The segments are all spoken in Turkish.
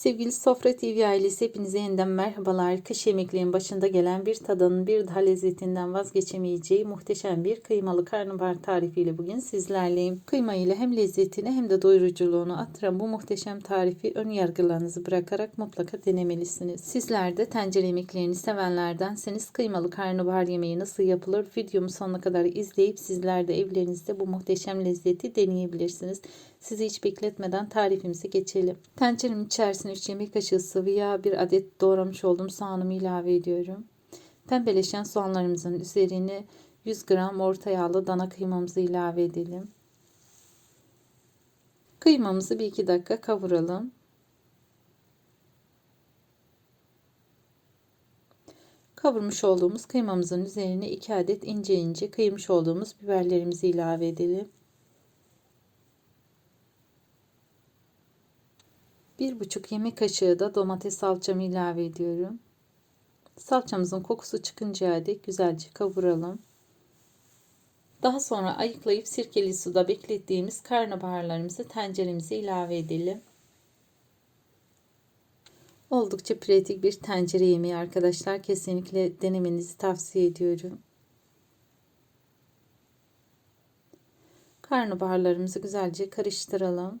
Sevgili Sofra TV ailesi hepinize yeniden merhabalar. Kış yemeklerinin başında gelen bir tadının bir daha lezzetinden vazgeçemeyeceği muhteşem bir kıymalı karnabahar tarifiyle bugün sizlerleyim. Kıyma ile hem lezzetini hem de doyuruculuğunu artıran bu muhteşem tarifi ön yargılarınızı bırakarak mutlaka denemelisiniz. Sizler de tencere yemeklerini sevenlerdenseniz kıymalı karnabahar yemeği nasıl yapılır videomu sonuna kadar izleyip sizler de evlerinizde bu muhteşem lezzeti deneyebilirsiniz. Sizi hiç bekletmeden tarifimize geçelim. Tenceremin içerisine 3 yemek kaşığı sıvı yağ, bir adet doğramış olduğum soğanımı ilave ediyorum. Pembeleşen soğanlarımızın üzerine 100 gram orta yağlı dana kıymamızı ilave edelim. Kıymamızı bir iki dakika kavuralım. Kavurmuş olduğumuz kıymamızın üzerine 2 adet ince ince kıymış olduğumuz biberlerimizi ilave edelim. Bir buçuk yemek kaşığı da domates salçamı ilave ediyorum. Salçamızın kokusu çıkıncaya dek güzelce kavuralım. Daha sonra ayıklayıp sirkeli suda beklettiğimiz karnabaharlarımızı tenceremize ilave edelim. Oldukça pratik bir tencere yemeği arkadaşlar. Kesinlikle denemenizi tavsiye ediyorum. Karnabaharlarımızı güzelce karıştıralım.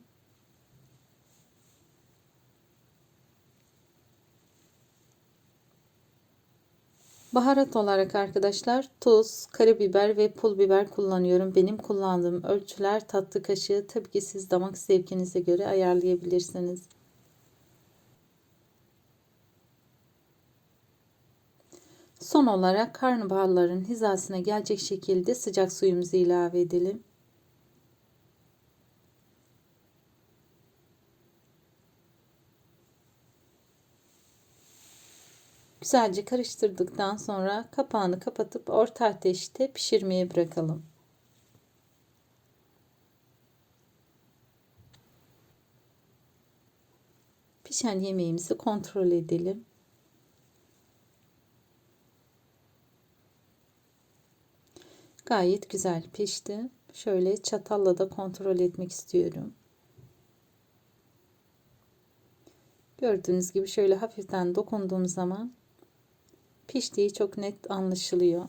Baharat olarak arkadaşlar tuz, karabiber ve pul biber kullanıyorum. Benim kullandığım ölçüler tatlı kaşığı. Tabii ki siz damak zevkinize göre ayarlayabilirsiniz. Son olarak karnabaharların hizasına gelecek şekilde sıcak suyumuzu ilave edelim. Güzelce karıştırdıktan sonra kapağını kapatıp orta ateşte pişirmeye bırakalım. Pişen yemeğimizi kontrol edelim. Gayet güzel pişti. Şöyle çatalla da kontrol etmek istiyorum. Gördüğünüz gibi şöyle hafiften dokunduğum zaman piştiği çok net anlaşılıyor.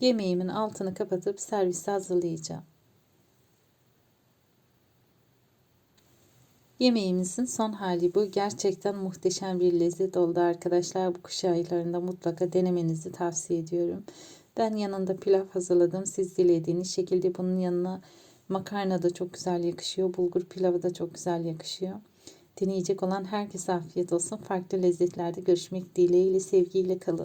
Yemeğimin altını kapatıp servise hazırlayacağım. Yemeğimizin son hali bu. Gerçekten muhteşem bir lezzet oldu arkadaşlar. Bu kış aylarında mutlaka denemenizi tavsiye ediyorum. Ben yanında pilav hazırladım. Siz dilediğiniz şekilde bunun yanına makarna da çok güzel yakışıyor. Bulgur pilavı da çok güzel yakışıyor. Deneyecek olan herkese afiyet olsun. Farklı lezzetlerde görüşmek dileğiyle, sevgiyle kalın.